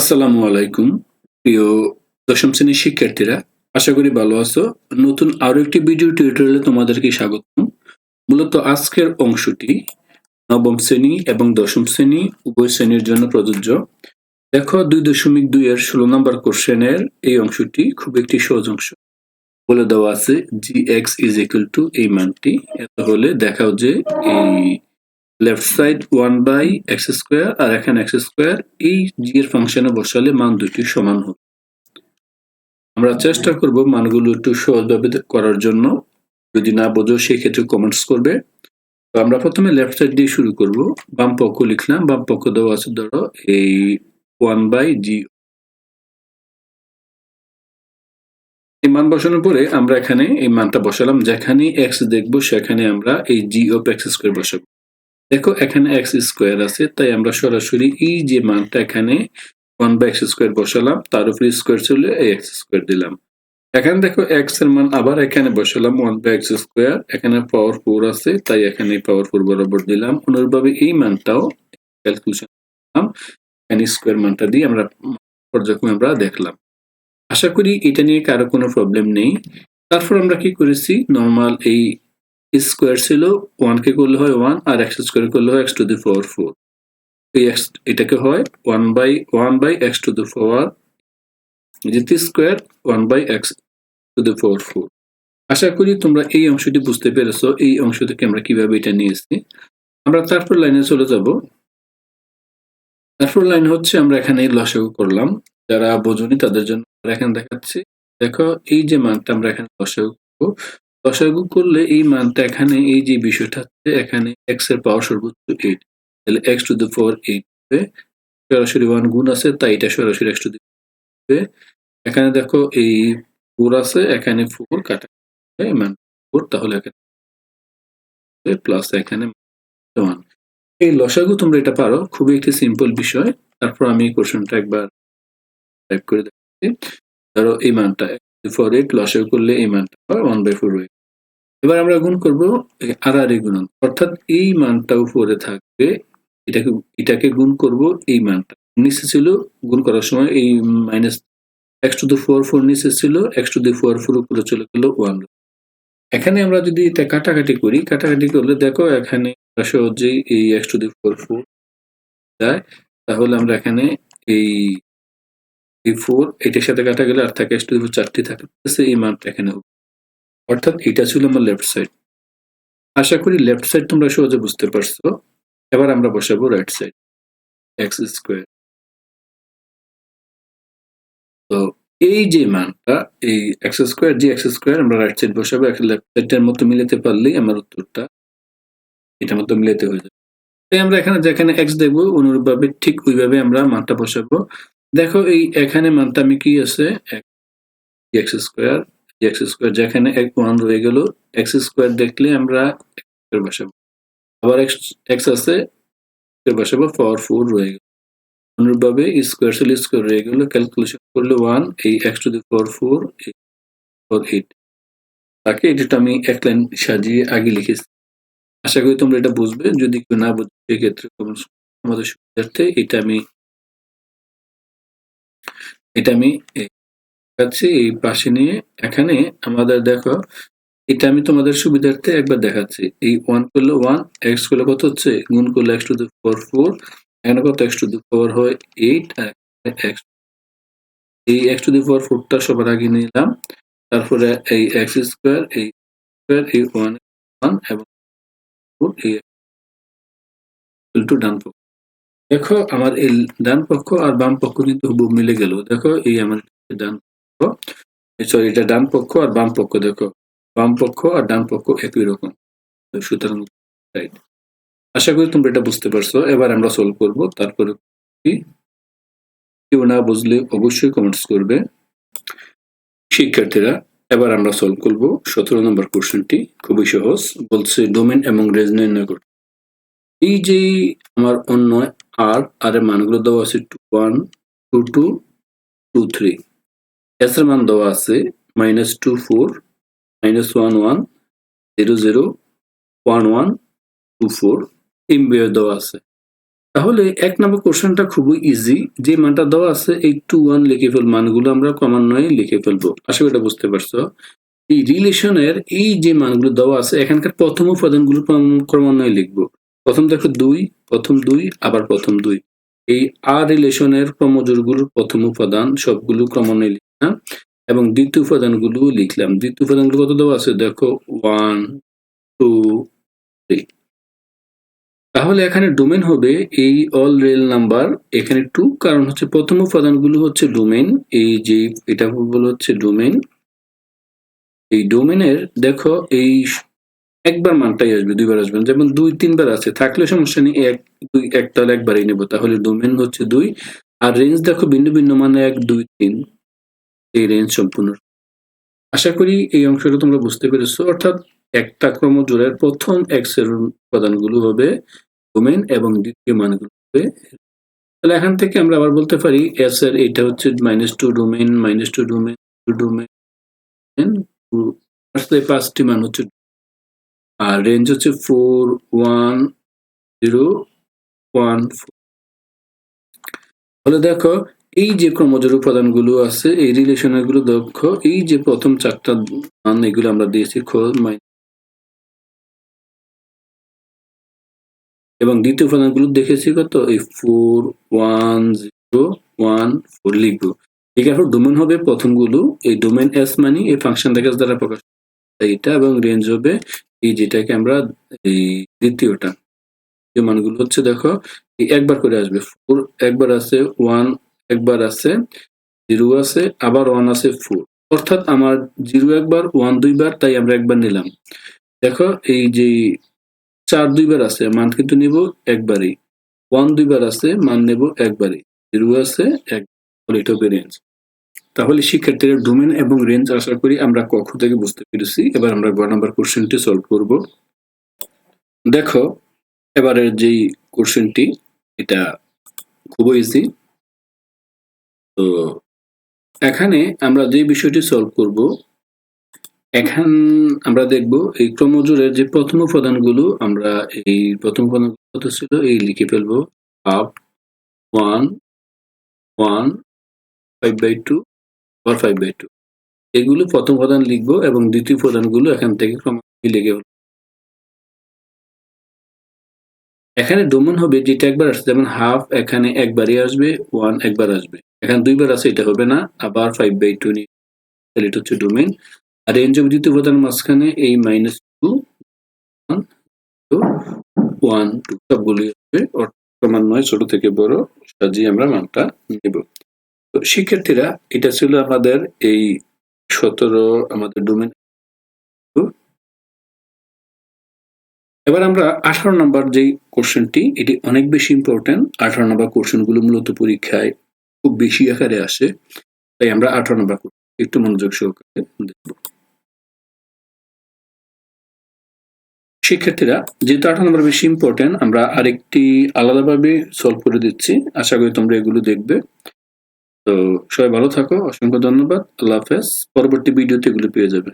আসসালামু আলাইকুম, প্রিয় দশম শ্রেণির শিক্ষার্থীরা, আশা করি ভালো আছো। নতুন আরও একটি ভিডিও টিউটোরিয়ালে তোমাদেরকে স্বাগত মূলত আজকের অংশটি নবম শ্রেণি এবং দশম শ্রেণি, উভয় শ্রেণির জন্য প্রযোজ্য। দেখো, দুই দশমিক দুই এর ষোলো নম্বর কোশ্চেনের এই অংশটি খুব একটি সহজ অংশ। বলে দেওয়া আছে g x is equal to এই মানটি এত হলে দেখাও যে এই left side one by x square আর এখানে এক্স স্কোয়ার এই জি এর ফাংশনে বসালে মান দুটি সমান হবে। আমরা চেষ্টা করব মানগুলো একটু সহজভাবে করার জন্য। যদি না বোঝো সেই ক্ষেত্রে কমেন্টস করবে। তো আমরা প্রথমে লেফট সাইড দিয়ে শুরু করব। বাম পক্ষ লিখলাম, বাম পক্ষ দেওয়া আছে, ধরো, এই ওয়ান বাই জি এই মান বসানোর পরে আমরা এখানে এই মানটা বসালাম। যেখানে এক্স দেখব, সেখানে আমরা এই জি অফ এক্স স্কোয়ার বসাবো। দেখো, এখানে এক্স স্কোয়ার আছে, তাই আমরা সরাসরি এই যে মানটা এখানে ওয়ান বাই এক্স স্কোয়ার বসালাম, তার উপরে স্কোয়ার চলে এই এক্স স্কোয়ার দিলাম। এখানে দেখো এক্সের মান আবার এখানে বসালাম ওয়ান বাই এক্স স্কোয়ার এখানে পাওয়ার ফোর আছে, তাই এখানে পাওয়ার ফোর বরাবর দিলাম। অনুরূপভাবে এই মানটাও ক্যালকুলেশন করলাম, এখানে স্কোয়ার মানটা দিয়ে আমরা পর্যায়ক্রমে আমরা দেখলাম। আশা করি এটা নিয়ে কারও কোনো প্রবলেম নেই। তারপর আমরা কি করেছি? নর্মাল এই স্কোয়ার ছিল ওয়ান কে করলে হয় ওয়ান আর এক্স স্কোয়ার করলে হয় x to the power four এই এক্স এটাকে হয় one by one by x to the power যেটি square one by x to the power four আশা করি তোমরা এই অংশটি বুঝতে পেরেছ, এই অংশ থেকে আমরা কীভাবে এটা নিয়েছি। আমরা তারপর লাইনে চলে যাব। তারপর লাইন হচ্ছে আমরা এখানে লসাগু করলাম। যারা বোঝনি তাদের জন্য এখানে দেখাচ্ছি। দেখো এই যে মানটা আমরা এখানে লসাগু করব লসাগু করলে এই মানটা এখানে, এই যে বিষয়টা হচ্ছে এখানে এক্সের পাওয়ার সর্বোচ্চ এইট তাহলে x to the four eight হবে সরাসরি ওয়ান গুণ আছে, তাই এটা সরাসরি এক্স টু দি হবে এখানে দেখো এই ফোর আছে, এখানে ফোর কাটা। মান ফোর তাহলে এখানে প্লাস এখানে ওয়ান এই লসাগু তোমরা এটা পারো, খুবই একটি সিম্পল বিষয়। তারপর আমি এই কোশ্চেনটা একবার টাইপ করে দেখাচ্ছি ধরো এই মানটা ফোর এইট লসাগু করলে এই মানটা ওয়ান বাই ফোর হয়ে এবার আমরা গুণ করব আর আর গুণন। অর্থাৎ এই মানটা উপরে থাকবে, এটাকে এটাকে গুণ করব এই মানটা। নিচে ছিল, গুণ করার সময় এই minus x to the four four নিচে ছিল x to the four four উপরে চলে গেল ওয়ান এখানে আমরা যদি এটা কাটাকাটি করি, কাটাকাটি করলে দেখো এখানে সহজেই এই x to the four four যায়। তাহলে আমরা এখানে এই ফোর এটার সাথে কাটা গেলে আর থাকে টু ফোর চারটি থাকে। এই মানটা এখানে অর্থাৎ এটা ছিল আমার লেফট সাইড আশা করি লেফট সাইড তোমরা সহজে বুঝতে পারছ। এবার আমরা বসাবো রাইট সাইড এক্স স্কোয়ার তো এই যে মানটা, এই x square g x square আমরা রাইট সাইড বসাবো। লেফট সাইডটার মতো মিলাতে পারলেই আমার উত্তরটা এটার মতো মিলাতে হয়ে যাবে। তাই আমরা এখানে যেখানে এক্স দেখব অনুরূপভাবে ঠিক ওইভাবে আমরা মানটা বসাবো। দেখো, এই এখানে মানটা আমি কি আছে এক্স স্কোয়ার এক্স স্কোয়ার যেখানে এক ওয়ান রয়ে গেল এক্স স্কোয়ার দেখলে আমরা বসাবো আবার এক্স আছে বসাবো পাওয়ার ফোর রয়ে গেল। অনুরূপভাবে স্কোয়ার সেল স্কোয়ার রয়ে গেল ক্যালকুলেশন করলে ওয়ান এই x to the power four four eight তাকে এটা আমি এক লাইন সাজিয়ে আগে লিখেছি। আশা করি তোমরা এটা বুঝবে, যদি কেউ না বুঝবে সেক্ষেত্রে আমাদের সুবিধার্থে এটা আমি এটা আমি দেখাচ্ছি এই পাশে নিয়ে। এখানে আমাদের দেখো, এটা আমি তোমাদের সুবিধার্থে একবার দেখাচ্ছি। এই ওয়ান করলে ওয়ান এক্স করলে কত হচ্ছে? গুণ করলে x to the four four এখানে কত এক্স টু দি পাওয়ার হয়? এইট এক্স এই এক্স টু দি পাওয়ার ফোরটা সবার আগে নিলাম। তারপরে এই এক্স স্কোয়ার এই স্কোয়ার এই ওয়ান ওয়ান এবং এই টু ডান দেখো, আমার এই ডান পক্ষ আর বাম পক্ষ কিন্তু হুবহু মিলে গেল। দেখো, এই আমার ডান পক্ষ সরি এটা ডান পক্ষ আর বাম পক্ষ, দেখো। বাম পক্ষ আর ডান পক্ষ একই রকম। সুতরাং রাইট আশা করি তোমরা এটা বুঝতে পারছ। এবার আমরা সলভ করব। তারপরে কেউ না বুঝলে অবশ্যই কমেন্টস করবে। শিক্ষার্থীরা, এবার আমরা সলভ করব। সতেরো নম্বর কোশ্চেনটি খুবই সহজ। বলছে ডোমেন এবং রেজ নির্ণয় করতে। এই যে আমার অন্য আর আর এর মানগুলো দেওয়া আছে two one two two two three S এর মান দেওয়া আছে minus two four minus one one zero zero one one two four এমবিও দেওয়া আছে। তাহলে এক নম্বর কোশ্চেনটা খুবই ইজি যে মানটা দেওয়া আছে এই টু ওয়ান লিখে ফেল মানগুলো আমরা ক্রমান্বয়ে লিখে ফেলব। আশা করি এটা বুঝতে পারছ। এই রিলেশনের এই যে মানগুলো দেওয়া আছে, এখানকার প্রথম উপাদানগুলো ক্রম- ক্রমান্বয়ে লিখব। প্রথম দেখো দুই, প্রথম দুই, আবার প্রথম দুই। এই আর রিলেশনের ক্রমজোরগুলোর প্রথম উপাদান সবগুলো ক্রমান্বয়ে লিখলাম এবং দ্বিতীয় উপাদানগুলো লিখলাম। দ্বিতীয় উপাদানগুলো কত দেওয়া আছে? দেখো ওয়ান টু থ্রি তাহলে এখানে ডোমেন হবে এই অল রিয়েল নাম্বার এখানে টু কারণ হচ্ছে প্রথম উপাদানগুলো হচ্ছে ডোমেন এই যে এটা বলা হচ্ছে ডোমেন এই ডোমেনের দেখো এই একবার মানটাই আসবে, দুইবার আসবে না। যেমন দুই, তিনবার আছে, থাকলে সমস্যা নেই, এক, দুই এক তাহলে একবারই নেব। তাহলে ডোমেন হচ্ছে দুই, আর রেঞ্জ দেখো ভিন্ন ভিন্ন মানে এক, দুই, তিন। এই রেঞ্জ সম্পূর্ণ। আশা করি এই অংশটা তোমরা বুঝতে পেরেছ। অর্থাৎ একটা ক্রমজোড়ের প্রথম এক্সের উপাদানগুলো হবে ডোমেন এবং দ্বিতীয় মানগুলো হবে তাহলে এখান থেকে আমরা আবার বলতে পারি এস এর এটা হচ্ছে minus two domain minus two domain two domain পাঁচটি মান হচ্ছে আর রেঞ্জ হচ্ছে four one zero one four তাহলে দেখো, এই যে ক্রমজোর উপাদানগুলো আছে, এই রিলেশনেরগুলো দক্ষ, এই যে প্রথম চারটা মান এগুলো আমরা দিয়েছি মাই- এবং দ্বিতীয় উপাদানগুলো দেখেছি কত? এই four one zero one four লিখব। লিখার পর ডোমেন হবে প্রথমগুলো, এই ডোমেন এস মানে এই ফাংশন থেকে দ্বারা প্রকাশ এইটা এবং রেঞ্জ হবে এই যেটাকে আমরা এই দ্বিতীয়টা, যে মানগুলো হচ্ছে দেখো একবার করে আসবে ফোর একবার আছে ওয়ান একবার আছে জিরো আছে আবার ওয়ান আছে ফোর অর্থাৎ আমার জিরো একবার ওয়ান দুইবার, তাই আমরা একবার নিলাম। দেখো, এই যে চার দুইবার আছে মান কিন্তু নিব একবারই। ওয়ান দুইবার আছে মান নেব একবারই। জিরো আছে এক এটা রেঞ্জ তাহলে শিক্ষার্থীরা ডোমেন এবং রেঞ্জ আশা করি আমরা কক্ষ থেকে বুঝতে পেরেছি। এবার আমরা গ নাম্বার কোশ্চেনটি সলভ করব। দেখো, এবারের যেই কোশ্চেনটি এটা খুবই ইজি তো, এখানে আমরা যে বিষয়টি সলভ করব, এখন আমরা দেখব এই ক্রমজোড়ের যে প্রথম উপাদানগুলো, আমরা এই প্রথম উপাদান কত ছিল? এই লিখে ফেলব। Half one one five by two R five by two এগুলো প্রথম উপাদান লিখব এবং দ্বিতীয় উপাদানগুলো এখান থেকে ক্রমান্বয়ে লিখে। এখানে ডোমেন হবে যেটা একবার আসছে যেমন হাফ এখানে একবারই আসবে ওয়ান একবার আসবে। এখানে দুইবার আছে, এটা হবে না, আবার ফাইভ বাই টু নিয়ে। তাহলে এটা হচ্ছে ডোমেন আর রেঞ্জ অফ দ্বিতীয় উপাদান মাঝখানে এই মাইনাস টু ওয়ান টু সবগুলি আসবে। ক্রমান্বয়ে ছোট থেকে বড়, সাজিয়ে আমরা মানটা নেব। তো শিক্ষার্থীরা এটা ছিল আমাদের এই সতেরো আমাদের ডোমেন এবার আমরা আঠারো নম্বর যে কোশ্চেনটি এটি অনেক বেশি ইম্পর্টেন্ট আঠারো নম্বর কোশ্চেনগুলো মূলত পরীক্ষায় খুব বেশি আকারে আসে। তাই আমরা আঠারো নম্বর একটু মনোযোগ সহকারে দেখব। শিক্ষার্থীরা যেহেতু আঠারো নম্বর বেশি ইম্পর্টেন্ট আমরা আরেকটি আলাদাভাবে সলভ করে দিচ্ছি। আশা করি তোমরা এগুলো দেখবে। তো সবাই ভালো থাকো অসংখ্য ধন্যবাদ। আল্লাহ হাফেজ। পরবর্তী ভিডিওতে এগুলো পেয়ে যাবে।